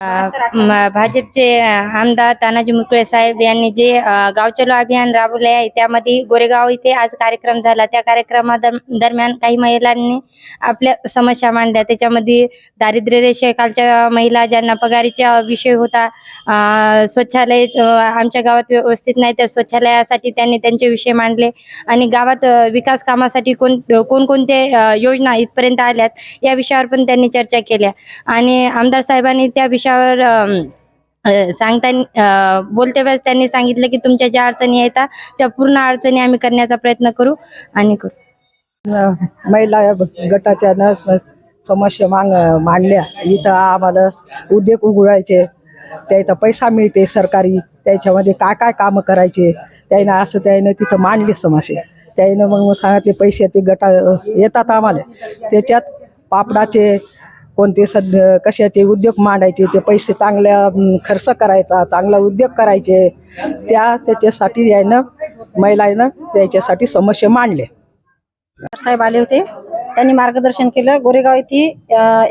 भाजपचे आमदार तानाजी मुटकुळे साहेब यांनी जे गाव चलो अभियान राबवले आहे त्यामध्ये गोरेगाव इथे आज कार्यक्रम झाला. त्या कार्यक्रमा दरम्यान काही महिलांनी आपल्या समस्या मांडल्या. त्याच्यामध्ये दारिद्र्य रेषेखालच्या महिला ज्यांना पगारीचा विषय होता अ, आमच्या गावात व्यवस्थित नाही त्या शौचालयासाठी त्यांनी त्यांचे विषय मांडले. आणि गावात विकास कामासाठी कोण कोणकोणते अ, योजना इथपर्यंत आल्यात या विषयावर पण त्यांनी चर्चा केल्या. आणि आमदार साहेबांनी त्या विषयावर सांगताना बोलते वेळेस त्यांनी सांगितलं की तुमच्या ज्या अडचणी आहेत त्या पूर्ण अडचणी आम्ही करण्याचा प्रयत्न करू आणि करू. महिला गटाच्या न समस्या मांग मांडल्या. इथं आम्हाला उद्योग उघडायचे. त्याचा पैसा मिळते सरकारी. त्याच्यामध्ये काय काय कामं करायचे? त्यानं असं त्यानं तिथं मांडली समस्या. त्यानं मग सांगितले पैसे ते गटा येतात आम्हाला. त्याच्यात पापडाचे कोणते सद कशाचे उद्योग मांडायचे ते पैसे चांगल्या खर्च करायचा चांगला उद्योग करायचे त्या त्याच्यासाठी यायनं महिलानं त्याच्यासाठी समस्या मांडले साहेब आले होते. त्यांनी मार्गदर्शन केलं. गोरेगाव येथे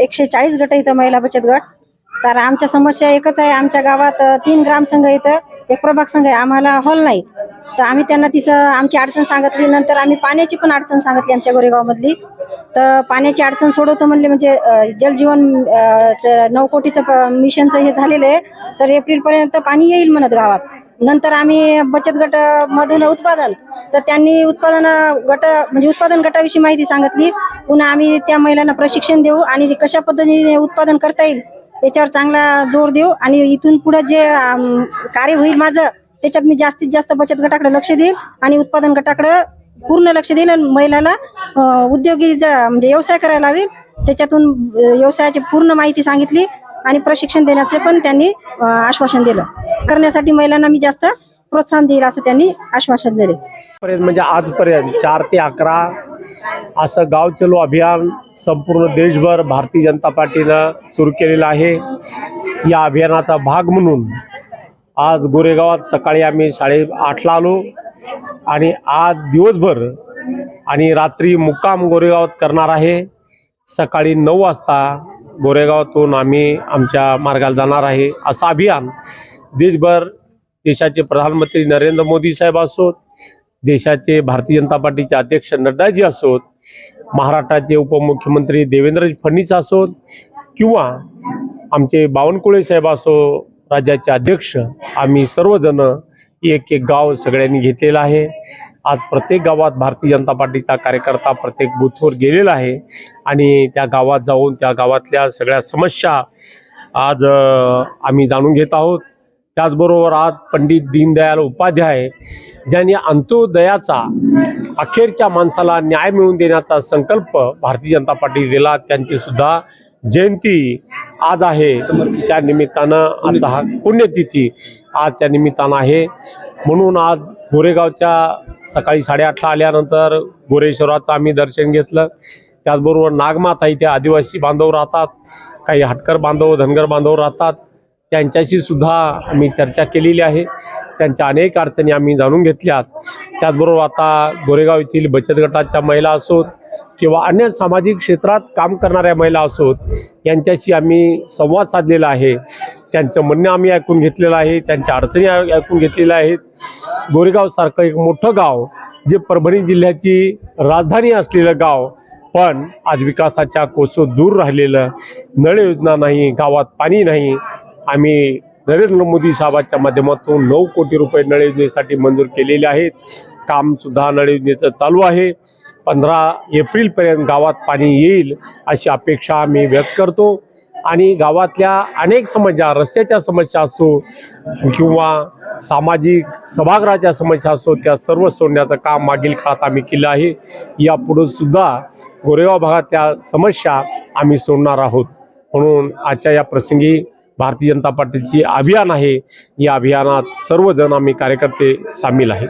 एकशे चाळीस गट इथं महिला बचत गट. तर आमच्या समस्या एकच आहे. आमच्या गावात तीन ग्रामसंघ इथं एक प्रभाग संघ आहे आम्हाला हॉल नाही. तर आम्ही त्यांना तिचं आमची अडचण सांगितली नंतर आम्ही पाण्याची पण अडचण सांगितली आमच्या गोरेगावमधली. तर पाण्याची अडचण सोडवतो म्हणले म्हणजे जलजीवन नऊ कोटीचं प- मिशनचं हे झालेलं आहे. तर एप्रिलपर्यंत पाणी येईल म्हणत गावात. नंतर आम्ही बचत गटामधून उत्पादन. तर त्यांनी उत्पादन गट म्हणजे उत्पादन गटाविषयी माहिती सांगितली. पुन्हा आम्ही त्या महिलांना प्रशिक्षण देऊ आणि कशा पद्धतीने उत्पादन करता येईल त्याच्यावर चांगला जोर देऊ आणि इथून पुढे जे कार्य होईल माझं त्याच्यात मी जास्तीत जास्त बचत गटाकडे लक्ष देईल आणि उत्पादन गटाकडे पूर्ण लक्ष देईल आणि महिलाला अं, उद्योगी म्हणजे व्यवसाय करायला लावेल त्याच्यातून व्यवसायाची पूर्ण माहिती सांगितली आणि प्रशिक्षण देण्याचे पण त्यांनी आश्वासन दिलं. करण्यासाठी महिलांना मी जास्त प्रोत्साहन देईल असं त्यांनी आश्वासन दिले. म्हणजे आजपर्यंत चार ते अकरा असं गाव चलो अभियान संपूर्ण देशभर भारतीय जनता पार्टीनं सुरू केलेलं आहे. या अभियानाचा भाग म्हणून आज गोरेगावात सकाळी आम्ही साडे आठला आलो आणि आज दिवसभर आणि रात्री मुक्काम गोरेगावात करणार आहे. सकाळी नऊ वाजता गोरेगावातून आम्ही आमच्या मार्गाला जाणार आहे. असं अभियान देशभर देशाचे प्रधानमंत्री नरेंद्र मोदी साहेब असोत देशाचे भारतीय जनता पार्टीचे अध्यक्ष नड्डाजी असोत महाराष्ट्राचे उपमुख्यमंत्री देवेंद्र फडणवीस असोत किंवा आमचे बावनकुळे साहेब असो राज्याचे अध्यक्ष आम्ही सर्वजण एक एक गाव सगळ्यांनी घेतलेलं आहे. आज प्रत्येक गावात भारतीय जनता पार्टीचा कार्यकर्ता प्रत्येक बूथवर गेलेला आहे आणि त्या गावात जाऊन त्या गावातल्या सगळ्या समस्या आज आम्ही जाणून घेत आहोत. त्याचबरोबर आज पंडित दीनदयाल उपाध्याय ज्यांनी अंत्योदयाचा अखेरच्या माणसाला न्याय मिळवून देण्याचा संकल्प भारतीय जनता पार्टी दिला त्यांची सुद्धा जयंती आज आहे. त्या निमित्तानं आता हा पुण्यतिथी आज त्या निमित्तानं आहे. म्हणून आज गोरेगावच्या सकाळी साडेआठला आल्यानंतर गोरेश्वराचं आम्ही दर्शन घेतलं. त्याचबरोबर नागमाता इथे आदिवासी बांधव राहतात. काही हटकर बांधव धनगर बांधव राहतात. त्यांच्याशी सुद्धा आम्ही चर्चा केलेली आहे. त्यांच्या अनेक अडचणी आम्ही जाणून घेतल्यात. त्याचबरोबर आता गोरेगाव येथील बचत गटाच्या महिला असोत किंवा अन्य सामाजिक क्षेत्रात काम करणाऱ्या महिला असोत यांच्याशी आम्ही संवाद साधलेला आहे. त्यांचं म्हणणं आम्ही ऐकून घेतलेलं आहे. त्यांच्या अडचणी ऐकून घेतलेल्या आहेत. गोरेगावसारखं एक मोठं गाव जे परभणी जिल्ह्याची राजधानी असलेलं गाव पण आज विकासाच्या कोसो दूर राहिलेलं. नळ योजना नाही गावात पाणी नाही. आम्ही नरेंद्र मोदी साहेबांच्या माध्यमातून नऊ कोटी रुपये नळ योजनेसाठी मंजूर केलेले आहेत. कामसुद्धा नळ योजनेचं चालू आहे. पंधरा एप्रिलपर्यंत गावात पाणी येईल अशी अपेक्षा आम्ही व्यक्त करतो. आणि गावातल्या अनेक समस्या रस्त्याच्या समस्या असो किंवा सामाजिक सभागृहाच्या समस्या असो त्या सर्व सोडण्याचं काम मागील काळात आम्ही केलं आहे. यापुढं सुद्धा गोरेगाव भागातल्या समस्या आम्ही सोडणार आहोत. म्हणून आजच्या या प्रसंगी भारतीय जनता पार्टीची अभियान आहे. या अभियानात सर्वजण आम्ही कार्यकर्ते सामील आहेत.